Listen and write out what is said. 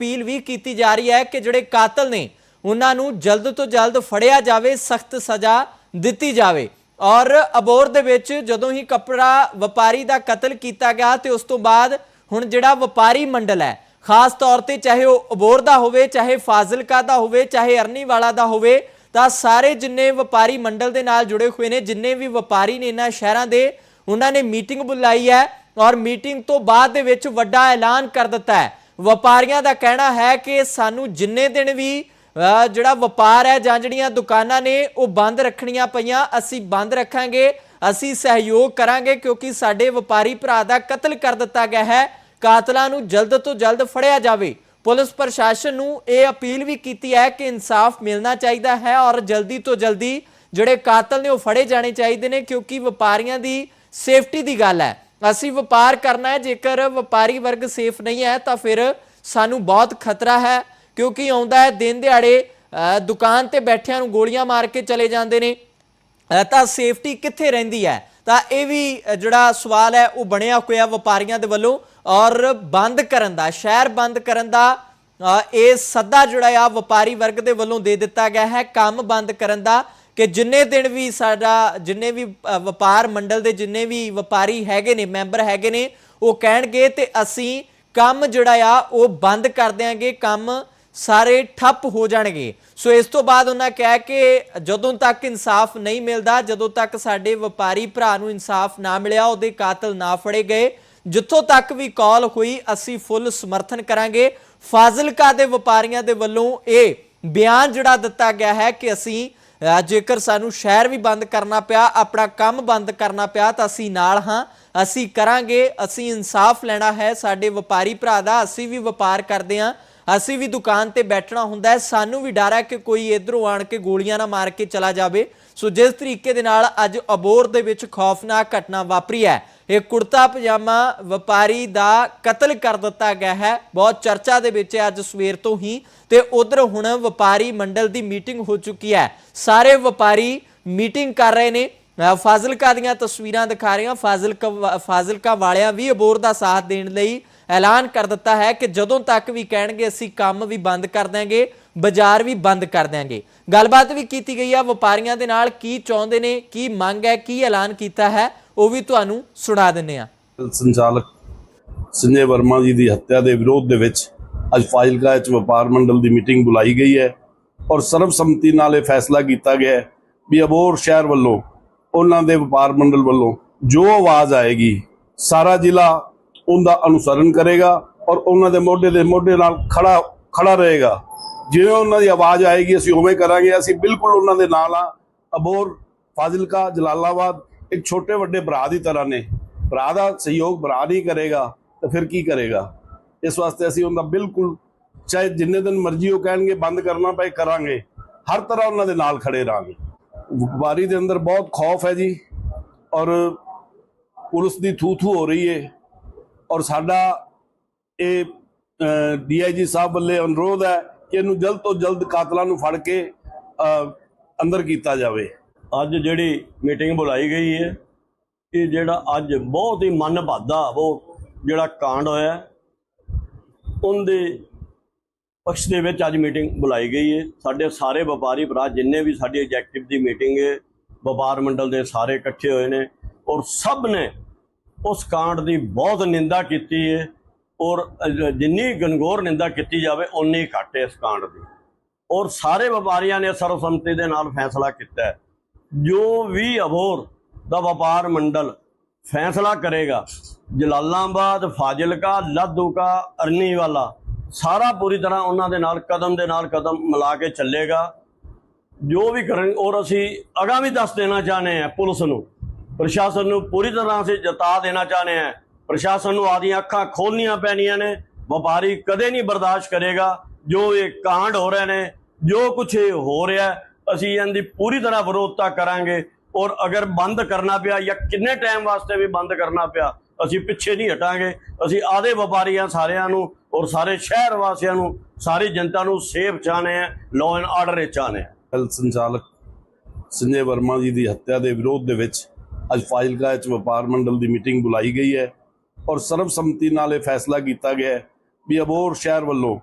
Appeal ਵੀ ਕੀਤੀ ਜਾ ਰਹੀ ਹੈ ਕਿ ਜਿਹੜੇ ਕਾਤਲ ਨੇ, ਉਹਨਾਂ ਨੂੰ ਜਲਦ ਤੋਂ ਜਲਦ ਫੜਿਆ ਜਾਵੇ, ਸਖਤ ਸਜ਼ਾ ਦਿੱਤੀ ਜਾਵੇ। ਔਰ ਅਬੋਰ ਦੇ ਵਿੱਚ ਜਦੋਂ ਹੀ ਕੱਪੜਾ ਵਪਾਰੀ ਦਾ ਕਤਲ ਕੀਤਾ ਗਿਆ ਤੇ ਉਸ ਤੋਂ ਬਾਅਦ ਹੁਣ ਜਿਹੜਾ ਵਪਾਰੀ ਮੰਡਲ ਹੈ, ਖਾਸ ਤੌਰ ਤੇ ਚਾਹੇ ਉਹ ਅਬੋਰ ਦਾ ਹੋਵੇ, ਚਾਹੇ ਫਾਜ਼ਿਲਕਾ ਦਾ ਹੋਵੇ, ਚਾਹੇ ਅਰਨੀਵਾਲਾ ਦਾ ਹੋਵੇ, ਤਾਂ ਸਾਰੇ ਜਿੰਨੇ ਵਪਾਰੀ ਮੰਡਲ ਦੇ ਨਾਲ ਜੁੜੇ ਹੋਏ ਨੇ, ਜਿੰਨੇ ਵੀ ਵਪਾਰੀ ਨੇ ਇਹਨਾਂ ਸ਼ਹਿਰਾਂ ਦੇ, ਉਹਨਾਂ ਨੇ ਮੀਟਿੰਗ ਬੁਲਾਈ ਹੈ ਔਰ ਮੀਟਿੰਗ ਤੋਂ ਬਾਅਦ ਦੇ ਵਿੱਚ ਵੱਡਾ ਐਲਾਨ ਕਰ ਦਿੱਤਾ ਹੈ। ਵਪਾਰੀਆਂ ਦਾ ਕਹਿਣਾ ਹੈ ਕਿ ਸਾਨੂੰ ਜਿੰਨੇ ਦਿਨ ਵੀ ਜਿਹੜਾ ਵਪਾਰ ਹੈ ਜਾਂ ਜਿਹੜੀਆਂ ਦੁਕਾਨਾਂ ਨੇ, ਉਹ ਬੰਦ ਰੱਖਣੀਆਂ ਪਈਆਂ, ਅਸੀਂ ਬੰਦ ਰੱਖਾਂਗੇ, ਅਸੀਂ ਸਹਿਯੋਗ ਕਰਾਂਗੇ ਕਿਉਂਕਿ ਸਾਡੇ ਵਪਾਰੀ ਭਰਾ ਦਾ ਕਤਲ ਕਰ ਦਿੱਤਾ ਗਿਆ ਹੈ, ਕਾਤਲਾਂ ਨੂੰ ਜਲਦ ਤੋਂ ਜਲਦ ਫੜਿਆ ਜਾਵੇ। ਪੁਲਿਸ ਪ੍ਰਸ਼ਾਸਨ ਨੂੰ ਇਹ ਅਪੀਲ ਵੀ ਕੀਤੀ ਹੈ ਕਿ ਇਨਸਾਫ ਮਿਲਣਾ ਚਾਹੀਦਾ ਹੈ ਔਰ ਜਲਦੀ ਤੋਂ ਜਲਦੀ ਜਿਹੜੇ ਕਾਤਲ ਨੇ ਉਹ ਫੜੇ ਜਾਣੇ ਚਾਹੀਦੇ ਨੇ ਕਿਉਂਕਿ ਵਪਾਰੀਆਂ ਦੀ ਸੇਫਟੀ ਦੀ ਗੱਲ ਹੈ। ਅਸੀਂ ਵਪਾਰ ਕਰਨਾ ਹੈ, ਜੇਕਰ ਵਪਾਰੀ ਵਰਗ ਸੇਫ ਨਹੀਂ ਹੈ, ਤਾਂ ਫਿਰ ਸਾਨੂੰ ਬਹੁਤ ਖਤਰਾ ਹੈ, ਕਿਉਂਕਿ ਆਉਂਦਾ ਹੈ, ਦਿਨ ਦਿਹਾੜੇ ਦੁਕਾਨ ਤੇ ਬੈਠਿਆਂ ਨੂੰ ਗੋਲੀਆਂ ਮਾਰ ਕੇ ਚਲੇ ਜਾਂਦੇ ਨੇ। ਤਾਂ ਸੇਫਟੀ ਕਿੱਥੇ ਰਹਿੰਦੀ ਹੈ? ਤਾਂ ਇਹ ਵੀ ਜਿਹੜਾ ਸਵਾਲ ਹੈ, ਉਹ ਬਣਿਆ ਹੋਇਆ ਵਪਾਰੀਆਂ ਦੇ ਵੱਲੋਂ। ਔਰ ਬੰਦ ਕਰਨ ਦਾ, ਸ਼ਹਿਰ ਬੰਦ ਕਰਨ ਦਾ ਇਹ ਸੱਦਾ ਜਿਹੜਾ ਆ, ਵਪਾਰੀ ਵਰਗ ਦੇ ਵੱਲੋਂ ਦੇ ਦਿੱਤਾ ਗਿਆ ਹੈ। ਕੰਮ ਬੰਦ ਕਰਨ ਦਾ ਕਿ ਜਿੰਨੇ ਦਿਨ ਵੀ ਸਾਡਾ ਜਿੰਨੇ ਵੀ ਵਪਾਰ ਮੰਡਲ ਦੇ ਜਿੰਨੇ ਵੀ ਵਪਾਰੀ ਹੈਗੇ ਨੇ, ਮੈਂਬਰ ਹੈਗੇ ਨੇ, ਉਹ ਕਹਿਣਗੇ ਤੇ ਅਸੀਂ ਕੰਮ ਜਿਹੜਾ ਆ ਉਹ ਬੰਦ ਕਰ ਦਿਆਂਗੇ, ਕੰਮ ਸਾਰੇ ਠੱਪ ਹੋ ਜਾਣਗੇ। ਸੋ ਇਸ ਤੋਂ ਬਾਅਦ ਉਹਨਾਂ ਕਿਹਾ ਕਿ ਜਦੋਂ ਤੱਕ ਇਨਸਾਫ ਨਹੀਂ ਮਿਲਦਾ, ਜਦੋਂ ਤੱਕ ਸਾਡੇ ਵਪਾਰੀ ਭਰਾ ਨੂੰ ਇਨਸਾਫ ਨਾ ਮਿਲਿਆ, ਉਹਦੇ ਕਾਤਲ ਨਾ ਫੜੇ ਗਏ, ਜਿੱਥੋਂ ਤੱਕ ਵੀ ਕਾਲ ਹੋਈ, ਅਸੀਂ ਫੁੱਲ ਸਮਰਥਨ ਕਰਾਂਗੇ। ਫਾਜ਼ਿਲਕਾ ਦੇ ਵਪਾਰੀਆਂ ਦੇ ਵੱਲੋਂ ਇਹ ਬਿਆਨ ਜਿਹੜਾ ਦਿੱਤਾ ਗਿਆ ਹੈ ਕਿ ਅਸੀਂ ਜੇਕਰ ਸਾਨੂੰ ਸ਼ਹਿਰ ਵੀ ਬੰਦ ਕਰਨਾ ਪਿਆ, ਆਪਣਾ ਕੰਮ ਬੰਦ ਕਰਨਾ ਪਿਆ, ਤਾਂ ਅਸੀਂ ਨਾਲ ਹਾਂ। ਅਸੀਂ ਕਰਾਂਗੇ, ਅਸੀਂ ਇਨਸਾਫ ਲੈਣਾ ਹੈ। ਸਾਡੇ ਵਪਾਰੀ ਭਰਾ ਦਾ ਅਸੀਂ ਵੀ ਵਪਾਰ ਕਰਦੇ ਹਾਂ। ਅਸੀਂ ਵੀ ਦੁਕਾਨ ਤੇ ਬੈਠਣਾ ਹੁੰਦਾ ਹੈ। ਸਾਨੂੰ ਵੀ ਡਰ ਹੈ ਕਿ ਕੋਈ ਇਧਰੋਂ ਆਣ ਕੇ ਗੋਲੀਆਂ ਨਾ ਮਾਰ ਕੇ ਚਲਾ ਜਾਵੇ। ਸੋ ਜਿਸ ਤਰੀਕੇ ਦੇ ਨਾਲ ਅੱਜ ਅਬੋਰ ਦੇ ਵਿੱਚ ਖੌਫਨਾਕ ਘਟਨਾ ਵਾਪਰੀ ਹੈ ਇਹ ਕੁੜਤਾ ਪਜਾਮਾ ਵਪਾਰੀ ਦਾ ਕਤਲ ਕਰ ਦਿੱਤਾ ਗਿਆ ਹੈ। ਬਹੁਤ ਚਰਚਾ ਦੇ ਵਿੱਚ ਹੈ ਅੱਜ ਸਵੇਰ ਤੋਂ ਹੀ ਤੇ ਉਧਰ ਹੁਣ ਵਪਾਰੀ ਮੰਡਲ ਦੀ ਮੀਟਿੰਗ ਹੋ ਚੁੱਕੀ ਹੈ। ਸਾਰੇ ਵਪਾਰੀ ਮੀਟਿੰਗ ਕਰ ਰਹੇ ਨੇ। ਫਾਜ਼ਿਲਕਾ ਦੀਆਂ ਤਸਵੀਰਾਂ ਦਿਖਾ ਰਹੇ ਹਾਂ। ਫਾਜ਼ਿਲਕਾ ਫਾਜ਼ਿਲਕਾ ਵਾਲਿਆਂ ਵੀ ਅਬੋਰ ਦਾ ਸਾਥ ਦੇਣ ਲਈ ਐਲਾਨ ਕਰ ਦਿੱਤਾ ਹੈ ਕਿ ਜਦੋਂ ਤੱਕ ਵੀ ਕਹਿਣਗੇ, ਅਸੀਂ ਕੰਮ ਵੀ ਬੰਦ ਕਰ ਦਾਂਗੇ ਬਾਜ਼ਾਰ ਵੀ ਬੰਦ ਕਰ ਦਾਂਗੇ ਗੱਲਬਾਤ ਵੀ ਕੀਤੀ ਗਈ ਆ ਵਪਾਰੀਆਂ ਦੇ ਨਾਲ। ਕੀ ਚਾਹੁੰਦੇ ਨੇ, ਕੀ ਮੰਗ ਹੈ, ਕੀ ਐਲਾਨ ਕੀਤਾ ਹੈ? ਉਹ ਵੀ ਤੁਹਾਨੂੰ ਸੁਣਾ ਦਿੰਨੇ ਆ ਸੰਚਾਲਕ ਸੰਜੇ ਵਰਮਾ ਜੀ ਦੀ ਹੱਤਿਆ ਦੇ ਵਿਰੋਧ ਦੇ ਵਿੱਚ ਅੱਜ ਫਾਜ਼ਿਲਕਾ ਵਿੱਚ ਵਪਾਰ ਮੰਡਲ ਦੀ ਮੀਟਿੰਗ ਬੁਲਾਈ ਗਈ ਹੈ ਔਰ ਸਰਬਸੰਮਤੀ ਨਾਲ ਇਹ ਫੈਸਲਾ ਕੀਤਾ ਗਿਆ ਹੈ ਵੀ ਅਬੋਰ ਸ਼ਹਿਰ ਵੱਲੋਂ, ਉਹਨਾਂ ਦੇ ਵਪਾਰ ਮੰਡਲ ਵੱਲੋਂ ਜੋ ਆਵਾਜ਼ ਆਏਗੀ, ਸਾਰਾ ਜ਼ਿਲ੍ਹਾ ਉਹਦਾ ਅਨੁਸਰਨ ਕਰੇਗਾ ਔਰ ਉਹਨਾਂ ਦੇ ਮੋਢੇ ਦੇ ਮੋਢੇ ਨਾਲ ਖੜਾ ਖੜਾ ਰਹੇਗਾ। ਜਿਵੇਂ ਉਹਨਾਂ ਦੀ ਆਵਾਜ਼ ਆਏਗੀ, ਅਸੀਂ ਉਵੇਂ ਕਰਾਂਗੇ। ਅਸੀਂ ਬਿਲਕੁਲ ਉਹਨਾਂ ਦੇ ਨਾਲ ਆ ਅਬੋਰ ਫਾਜ਼ਿਲਕਾ, ਜਲਾਲਾਬਾਦ ਇੱਕ ਛੋਟੇ ਵੱਡੇ ਭਰਾ ਦੀ ਤਰ੍ਹਾਂ ਨੇ। ਭਰਾ ਦਾ ਸਹਿਯੋਗ ਭਰਾ ਨਹੀਂ ਕਰੇਗਾ ਤਾਂ ਫਿਰ ਕੀ ਕਰੇਗਾ? ਇਸ ਵਾਸਤੇ ਅਸੀਂ ਉਹਦਾ ਬਿਲਕੁਲ ਚਾਹੇ ਜਿੰਨੇ ਦਿਨ ਮਰਜ਼ੀ ਉਹ ਕਹਿਣਗੇ, ਬੰਦ ਕਰਨਾ ਪਏ, ਕਰਾਂਗੇ। ਹਰ ਤਰ੍ਹਾਂ ਉਹਨਾਂ ਦੇ ਨਾਲ ਖੜੇ ਰਹਾਂਗੇ। ਵਪਾਰੀ ਦੇ ਅੰਦਰ ਬਹੁਤ ਖੌਫ ਹੈ ਜੀ ਔਰ ਪੁਲਿਸ ਦੀ ਥੂ ਥੂ ਹੋ ਰਹੀ ਹੈ ਔਰ ਸਾਡਾ ਇਹ ਡੀਆਈਜੀ ਸਾਹਿਬ ਵੱਲੇ ਅਨੁਰੋਧ ਹੈ ਕਿ ਇਹਨੂੰ ਜਲਦ ਤੋਂ ਜਲਦ ਕਾਤਲਾਂ ਨੂੰ ਫੜ ਕੇ ਅੰਦਰ ਕੀਤਾ ਜਾਵੇ। ਅੱਜ ਜਿਹੜੀ ਮੀਟਿੰਗ ਬੁਲਾਈ ਗਈ ਹੈ ਇਹ ਜਿਹੜਾ ਅੱਜ ਬਹੁਤ ਹੀ ਮਨ ਭਾਦਾ ਉਹ ਜਿਹੜਾ ਕਾਂਡ ਹੋਇਆ ਹੈ, ਉਹਦੇ ਪਕਸ਼ ਦੇ ਵਿੱਚ ਅੱਜ ਮੀਟਿੰਗ ਬੁਲਾਈ ਗਈ ਹੈ। ਸਾਡੇ ਸਾਰੇ ਵਪਾਰੀ ਭਰਾ ਜਿੰਨੇ ਵੀ ਸਾਡੀ ਐਗਜ਼ੈਕਟਿਵ ਦੀ ਮੀਟਿੰਗ ਹੈ ਵਪਾਰ ਮੰਡਲ ਦੇ ਸਾਰੇ ਇਕੱਠੇ ਹੋਏ ਨੇ ਔਰ ਸਭ ਨੇ ਉਸ ਕਾਂਡ ਦੀ ਬਹੁਤ ਨਿੰਦਾ ਕੀਤੀ ਹੈ ਔਰ ਜਿੰਨੀ ਗਨਗੋਰ ਨਿੰਦਾ ਕੀਤੀ ਜਾਵੇ ਉਨੀ ਘੱਟ ਹੈ ਇਸ ਕਾਂਡ ਦੀ। ਔਰ ਸਾਰੇ ਵਪਾਰੀਆਂ ਨੇ ਸਰਵਸੰਮਤੀ ਦੇ ਨਾਲ ਫੈਸਲਾ ਕੀਤਾ ਹੈ। ਜੋ ਵੀ ਅਬੋਰ ਦਾ ਵਪਾਰ ਮੰਡਲ ਫੈਸਲਾ ਕਰੇਗਾ, ਜਲਾਲਾਬਾਦ, ਫਾਜ਼ਿਲਕਾ ਲਾਧੂਕਾ ਅਰਨੀਵਾਲਾ, ਸਾਰਾ ਪੂਰੀ ਤਰ੍ਹਾਂ ਉਹਨਾਂ ਦੇ ਨਾਲ, ਕਦਮ ਦੇ ਨਾਲ ਕਦਮ ਮਿਲਾ ਕੇ ਚੱਲੇਗਾ। ਜੋ ਵੀ ਕਰਨ, ਔਰ ਅਸੀਂ ਅਗਾਂਹ ਵੀ ਦੱਸ ਦੇਣਾ ਚਾਹੁੰਦੇ ਹਾਂ ਪੁਲਿਸ ਨੂੰ, ਪ੍ਰਸ਼ਾਸਨ ਨੂੰ ਪੂਰੀ ਤਰ੍ਹਾਂ ਅਸੀਂ ਜਤਾ ਦੇਣਾ ਚਾਹੁੰਦੇ ਹਾਂ। ਪ੍ਰਸ਼ਾਸਨ ਨੂੰ ਆਦੀਆਂ ਅੱਖਾਂ ਖੋਲਣੀਆਂ ਪੈਣੀਆਂ ਨੇ, ਵਪਾਰੀ ਕਦੇ ਨਹੀਂ ਬਰਦਾਸ਼ਤ ਕਰੇਗਾ। ਜੋ ਇਹ ਕਾਂਡ ਹੋ ਰਹੇ ਨੇ, ਜੋ ਕੁਝ ਹੋ ਰਿਹਾ ਅਸੀਂ ਇਹਦੀ ਪੂਰੀ ਤਰ੍ਹਾਂ ਵਿਰੋਧਤਾ ਕਰਾਂਗੇ ਔਰ ਅਗਰ ਬੰਦ ਕਰਨਾ ਪਿਆ ਜਾਂ ਕਿੰਨੇ ਟਾਈਮ ਵਾਸਤੇ ਵੀ ਬੰਦ ਕਰਨਾ ਪਿਆ, ਅਸੀਂ ਪਿੱਛੇ ਨਹੀਂ ਹਟਾਂਗੇ। ਅਸੀਂ ਆਦੇ ਵਪਾਰੀਆਂ ਸਾਰਿਆਂ ਨੂੰ ਔਰ ਸਾਰੇ ਸ਼ਹਿਰ ਵਾਸੀਆਂ ਨੂੰ, ਸਾਰੀ ਜਨਤਾ ਨੂੰ ਸੇਫ ਚਾਹਨੇ ਆ ਲਾਅ ਐਂਡ ਆਰਡਰ ਵਿੱਚ ਚਾਹਨੇ ਆ। ਸੰਚਾਲਕ ਸੰਜੇ ਵਰਮਾ ਜੀ ਦੀ ਹੱਤਿਆ ਦੇ ਵਿਰੋਧ ਦੇ ਵਿੱਚ ਅੱਜ ਫਾਜ਼ਿਲਕਾ ਵਿੱਚ ਵਪਾਰ ਮੰਡਲ ਦੀ ਮੀਟਿੰਗ ਬੁਲਾਈ ਗਈ ਹੈ ਔਰ ਸਰਬਸੰਮਤੀ ਨਾਲ ਇਹ ਫੈਸਲਾ ਕੀਤਾ ਗਿਆ ਹੈ ਵੀ ਅਬੋਰ ਸ਼ਹਿਰ ਵੱਲੋਂ